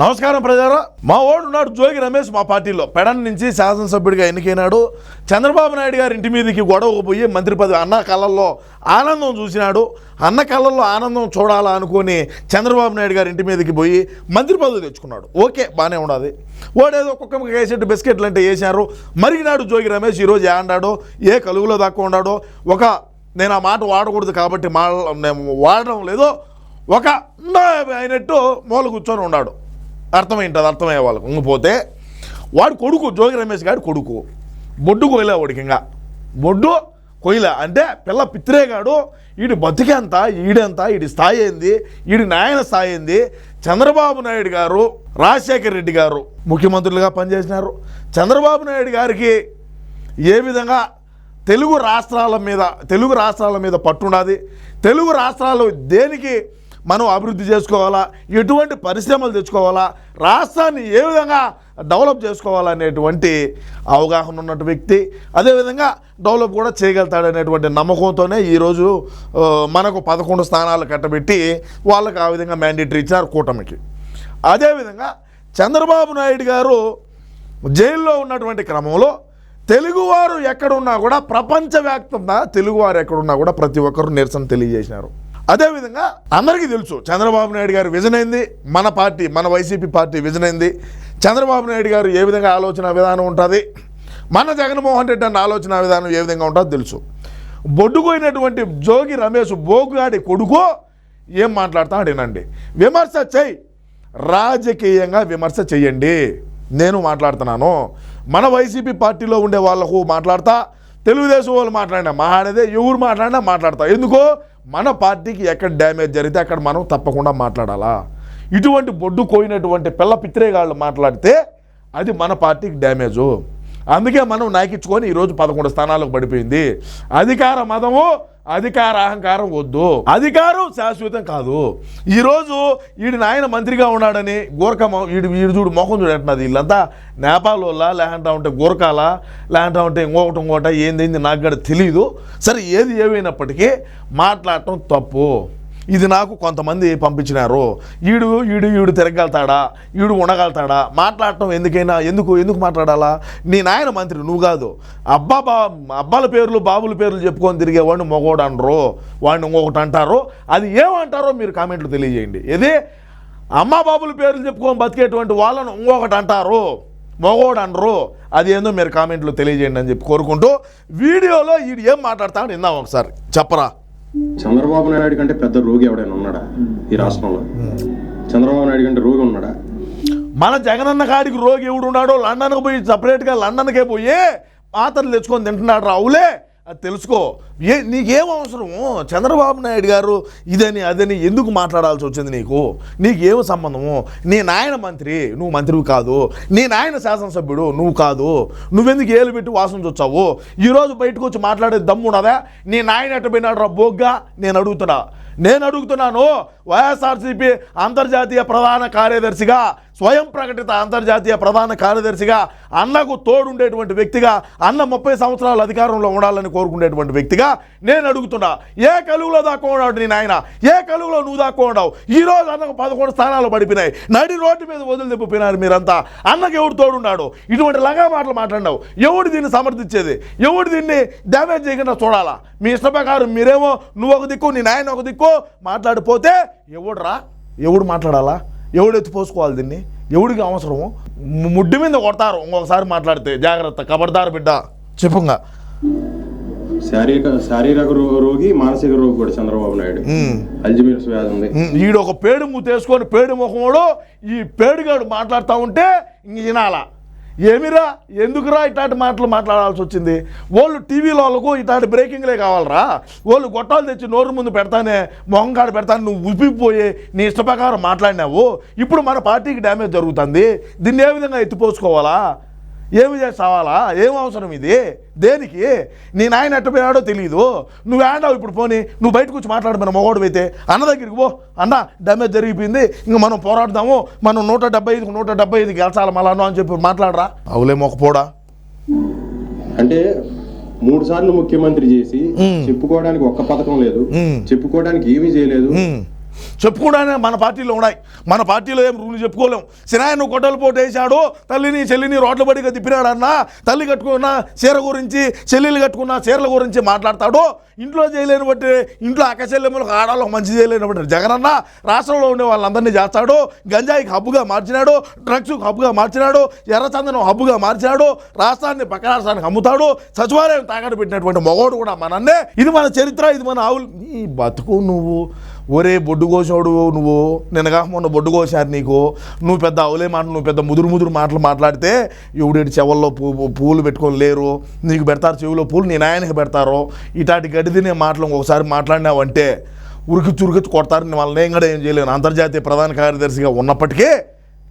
నమస్కారం ప్రజారా. మా ఓడు ఉన్నాడు జోగి రమేష్ మా పార్టీలో. పెడన్ నుంచి శాసనసభ్యుడిగా ఎన్నికైనాడు. చంద్రబాబు నాయుడు గారి ఇంటి మీదకి గొడవకు పోయి మంత్రి పదవి అన్న కళ్ళల్లో ఆనందం చూసినాడు. అన్న కళ్ళల్లో ఆనందం చూడాలా అనుకుని చంద్రబాబు నాయుడు గారి ఇంటి మీదకి పోయి మంత్రి పదవి తెచ్చుకున్నాడు. ఓకే బాగానే ఉండదు. ఓడేదో ఒక్కొక్క వేసేట్టు బిస్కెట్లు అంటే వేసారు మరిగినాడు జోగి రమేష్ ఈరోజు ఆడాడో ఏ కలుగులో దాకా ఉన్నాడో ఒక నేను ఆ మాట వాడకూడదు కాబట్టి మా వాడడం లేదో. ఒక అయినట్టు మూల కూర్చొని ఉన్నాడు అర్థమైంటుంది అర్థమయ్యే వాళ్ళకు. ఇంకపోతే వాడు కొడుకు జోగి రమేష్ గారి కొడుకు. బొడ్డు కొయ్యలే వాడికి ఇంకా. బొడ్డు కొయ్యలే. అంటే పిల్ల పిత్రేగాడు ఈడి బతికెంత ఈడెంత ఈడి స్థాయి ఏంది ఈడి నాయన స్థాయి ఏంది చంద్రబాబు నాయుడు గారు రాజశేఖర్ రెడ్డి గారు ముఖ్యమంత్రులుగా పనిచేసినారు. చంద్రబాబు నాయుడు గారికి ఏ విధంగా తెలుగు రాష్ట్రాల మీద తెలుగు రాష్ట్రాల మీద పట్టున్నది తెలుగు రాష్ట్రాలు దేనికి మనం అభివృద్ధి చేసుకోవాలా? ఎటువంటి పరిశ్రమలు తెచ్చుకోవాలా? రాష్ట్రాన్ని ఏ విధంగా డెవలప్ చేసుకోవాలనేటువంటి అవగాహన ఉన్నటువంటి వ్యక్తి అదేవిధంగా డెవలప్ కూడా చేయగలుగుతాడనేటువంటి నమ్మకంతోనే ఈరోజు మనకు పదకొండు స్థానాలు కట్టబెట్టి వాళ్ళకి ఆ విధంగా మ్యాండేటరీ ఇచ్చారు కూటమికి. అదేవిధంగా చంద్రబాబు నాయుడు గారు జైల్లో ఉన్నటువంటి క్రమంలో తెలుగువారు ఎక్కడున్నా కూడా ప్రపంచవ్యాప్తంగా తెలుగువారు ఎక్కడున్నా కూడా ప్రతి ఒక్కరు నిరసన తెలియజేసినారు. అదేవిధంగా అందరికీ తెలుసు చంద్రబాబు నాయుడు గారు విజన్ అయింది మన పార్టీ మన వైసీపీ పార్టీ విజన్ అయింది చంద్రబాబు నాయుడు గారు ఏ విధంగా ఆలోచన విధానం ఉంటుంది? మన జగన్మోహన్ రెడ్డి అన్న ఆలోచన విధానం ఏ విధంగా ఉంటుందో తెలుసు. బొడ్డుకోయినటువంటి జోగి రమేష్ బోగుగాడి కొడుకు ఏం మాట్లాడతాడు వినండి విమర్శ చేయి రాజకీయంగా విమర్శ చెయ్యండి. నేను మాట్లాడుతున్నాను. మన వైసీపీ పార్టీలో ఉండే వాళ్ళకు మాట్లాడతా తెలుగుదేశం వాళ్ళు మాట్లాడినా మాట్లాడేదే ఎవరు మాట్లాడినా మాట్లాడతా. ఎందుకో మన పార్టీకి ఎక్కడ డ్యామేజ్ జరిగితే అక్కడ మనం తప్పకుండా మాట్లాడాలా? ఇటువంటి బొడ్డు కోయినటువంటి పిల్ల పిత్రేగాళ్ళు మాట్లాడితే అది మన పార్టీకి డ్యామేజు. అందుకే మనం నాయకించుకొని ఈరోజు పదకొండు స్థానాలకు పడిపోయింది. అధికార మతము అధికార అహంకారం వద్దు. అధికారం శాశ్వతం కాదు. ఈరోజు వీడి నాయన మంత్రిగా ఉన్నాడని గోర్ఖా వీడు వీడు చూడు మొహం చూడంటున్నది వీళ్ళంతా. నేపాల్ వాళ్ళ లేకుంటా ఉంటే గోర్ఖాలా లేకుంటా ఉంటే ఇంకొకటి ఇంకోట ఏంది నాకు కూడా తెలియదు సరే ఏది ఏమైనప్పటికీ మాట్లాడటం తప్పు. ఇది నాకు కొంతమంది పంపించినారు. ఈడు ఈడు ఈడు తిరగలుగుతాడా ఈడు ఉండగలుగుతాడా? మాట్లాడటం ఎందుకైనా? ఎందుకు ఎందుకు మాట్లాడాలా? నీ నాయన మంత్రి నువ్వు కాదు. అబ్బా బా అబ్బాల పేర్లు బాబుల పేర్లు చెప్పుకొని తిరిగేవాడిని మొగోడు అనరు. వాడిని ఇంకొకటి అంటారు. అది ఏమంటారో మీరు కామెంట్లు తెలియజేయండి. ఇది అమ్మా బాబుల పేర్లు చెప్పుకొని బతికేటువంటి వాళ్ళను ఇంకొకటి అంటారు. మొగోడు అనరు. అది ఏందో మీరు కామెంట్లు తెలియజేయండి అని చెప్పి కోరుకుంటూ వీడియోలో వీడు ఏం మాట్లాడతాడు ఇందాం ఒకసారి. చెప్పరా? చంద్రబాబు నాయుడు కంటే పెద్ద రోగి ఎవడైనా ఉన్నాడా ఈ రాష్ట్రంలో? చంద్రబాబు నాయుడు కంటే రోగి ఉన్నాడా? మన జగనన్న కాడికి రోగి ఎవడు ఉన్నాడో లండన్కి పోయి సపరేట్గా లండన్కే పోయి పాత్రలు తెచ్చుకొని తింటున్నాడు రావులే? అది తెలుసుకో. ఏ నీకేం అవసరము చంద్రబాబు నాయుడు గారు ఇదని అదని ఎందుకు మాట్లాడాల్సి వచ్చింది నీకు? నీకేం సంబంధము? నీ నాయన మంత్రి నువ్వు మంత్రివి కాదు. నీ నాయన శాసనసభ్యుడు నువ్వు కాదు. నువ్వెందుకు ఏలు పెట్టి వాసన చూచావు ఈరోజు బయటకు వచ్చి మాట్లాడే దమ్ము ఉన్నదా? నీ నాయన ఎట్ట పోయినాడు రా బోగ్గా? నేను అడుగుతున్నా. నేను అడుగుతున్నాను వైఎస్ఆర్సీపీ అంతర్జాతీయ ప్రధాన కార్యదర్శిగా స్వయం ప్రకటిత అంతర్జాతీయ ప్రధాన కార్యదర్శిగా అన్నకు తోడుండేటువంటి వ్యక్తిగా అన్న ముప్పై సంవత్సరాలు అధికారంలో ఉండాలని కోరుకునేటువంటి వ్యక్తిగా నేను అడుగుతున్నా ఏ కలుగులో దాక్కున్నాడు నేను నీ ఏ కలుగులో నువ్వు దాక్కున్నావు? ఈరోజు ఈ రోజు అన్నకు పదకొండు స్థానాలు పడిపోయినాయి. నడి రోడ్డు మీద వదిలి తిప్పిపోయినారు మీరంతా. అన్నకు ఎవడు తోడున్నాడు? ఇటువంటి లగా మాటలు మాట్లాడినావు. ఎవడు దీన్ని సమర్థించేది? ఎవడు దీన్ని డ్యామేజ్ చేయకుండా చూడాలా? మీ ఇష్ట ప్రకారం మీరేమో నువ్వు ఒక దిక్కు నీ నాయన ఒక దిక్కు మాట్లాడిపోతే ఎవడురా? ఎవడు మాట్లాడాలా? ఎవడు ఎత్తిపోసుకోవాలి దీన్ని? ఎవడికి అవసరము? ముడ్డు మీద కొడతారు. ఇంకొకసారి మాట్లాడితే జాగ్రత్త కబడతారు బిడ్డ. చెప్పుగా. శారీరక శారీరక రోగి మానసిక రోగి కూడా చంద్రబాబు నాయుడు. అల్జిమీర్స్ వ్యాధి ఉంది. ఈడు ఒక పేడు మూతేసుకొని పేడు ముఖముడు ఈ పేడుగాడు మాట్లాడుతూ ఉంటే వినాలా. ఏమిరా? ఎందుకురా ఇట్లాంటి మాటలు మాట్లాడాల్సి వచ్చింది? వాళ్ళు టీవీలో వాళ్ళకు ఇట్లాంటి బ్రేకింగ్లే కావాలరా? వాళ్ళు గొట్టాలు తెచ్చి నోరు ముందు పెడతానే మొహం కాడ పెడతాను నువ్వు ఉబ్బిపోయి నీ ఇష్ట ప్రకారం మాట్లాడినావు. ఇప్పుడు మన పార్టీకి డ్యామేజ్ జరుగుతుంది. దీన్ని ఏ విధంగా ఎత్తిపోసుకోవాలా? ఏమి చేస్తావాలా ఏం అవసరం ఇది? దేనికి? నీ నాయన ఎట్టపోయాడో తెలియదు నువ్వు ఆడావు ఇప్పుడు పోనీ? నువ్వు బయటకు వచ్చి మాట్లాడమన్న మొగోడు అయితే అన్న దగ్గరికి పో. అన్న డ్యామేజ్ జరిగిపోయింది. ఇంక మనం పోరాడదాము. మనం నూట డెబ్బై ఐదుకు నూట డెబ్బై ఐదు గెలిచాలి మళ్ళాను అని చెప్పి మాట్లాడరా. అవులే మొక్కపోడా అంటే మూడు సార్లు ముఖ్యమంత్రి చేసి చెప్పుకోవడానికి ఒక్క పథకం లేదు. చెప్పుకోవడానికి ఏమీ చేయలేదు. చెప్పుకోవడానికి మన పార్టీలో ఉన్నాయి. మన పార్టీలో ఏం రూల్ చెప్పుకోలేం. సినాయను గొడ్డలు పోటేశాడు తల్లిని చెల్లిని రోడ్ల బడిగా తిప్పినాడన్న తల్లి కట్టుకున్న చీర గురించి చెల్లెలు కట్టుకున్న చీరల గురించి మాట్లాడతాడు. ఇంట్లో చేయలేని బట్టి ఇంట్లో అక్కచెల్లెమ్మలకు ఆడవాళ్ళకు మంచి చేయలేని బట్టి జగనన్న రాష్ట్రంలో ఉండే వాళ్ళందరినీ చేస్తాడు. గంజాయికి హబ్బుగా మార్చినాడు డ్రగ్స్కి హబ్బుగా మార్చినాడు ఎర్రచందనం హబ్బుగా మార్చినాడు రాష్ట్రాన్ని పక్క రాష్ట్రానికి అమ్ముతాడు. సచివాలయం తాకట్టు పెట్టినటువంటి మొగోడు కూడా మనన్నే. ఇది మన చరిత్ర ఇది మన ఆవులు. నీ బతుకు నువ్వు. ఒరే బొడ్డు కోసాడు నువ్వు? నిన్నగా మొన్న బొడ్డు కోసారు నీకు. నువ్వు పెద్ద అవులే మాటలు నువ్వు పెద్ద ముదురు ముదురు మాటలు మాట్లాడితే ఎవడేటి చెవుల్లో పూ పూలు పెట్టుకొని లేరు? నీకు పెడతారు చెవిలో పూలు నీ నాయనకి పెడతారు. ఇటాటి గడ్డి తినే మాటలు ఒకసారి మాట్లాడినావంటే ఉరికి చురికి కొడతారు. నేను వాళ్ళని నేను కూడా ఏం చేయలేను. అంతర్జాతీయ ప్రధాన కార్యదర్శిగా ఉన్నప్పటికీ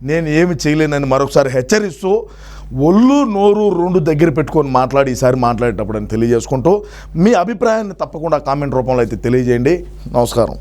నేను ఏమి చేయలేనని మరొకసారి హెచ్చరిస్తూ ఒళ్ళు నోరు రెండు దగ్గర పెట్టుకొని మాట్లాడి ఈసారి మాట్లాడేటప్పుడు అని తెలియజేసుకుంటూ మీ అభిప్రాయాన్ని తప్పకుండా కామెంట్ రూపంలో అయితే తెలియజేయండి. నమస్కారం.